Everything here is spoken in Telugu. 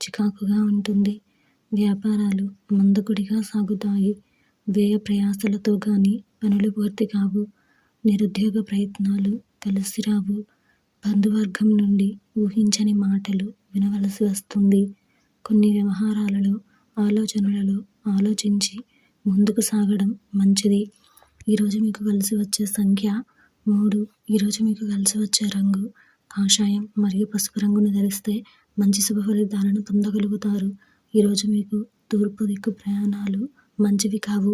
చికాకుగా ఉంటుంది. వ్యాపారాలు మందకుడిగా సాగుతాయి. వ్యయ ప్రయాసలతో కానీ పనులు పూర్తి కావు. నిరుద్యోగ ప్రయత్నాలు కలిసి రావు. బంధువర్గం నుండి ఊహించని మాటలు వినవలసి వస్తుంది. కొన్ని వ్యవహారాలలో ఆలోచనలలో ఆలోచించి ముందుకు సాగడం మంచిది. ఈరోజు మీకు కలిసి వచ్చే సంఖ్య మూడు. ఈరోజు మీకు కలిసి వచ్చే రంగు కాషాయం మరియు పసుపు రంగును ధరిస్తే మంచి శుభ ఫలితాలను పొందగలుగుతారు. ఈరోజు మీకు తూర్పు దిక్కు ప్రయాణాలు మంచివి కావు.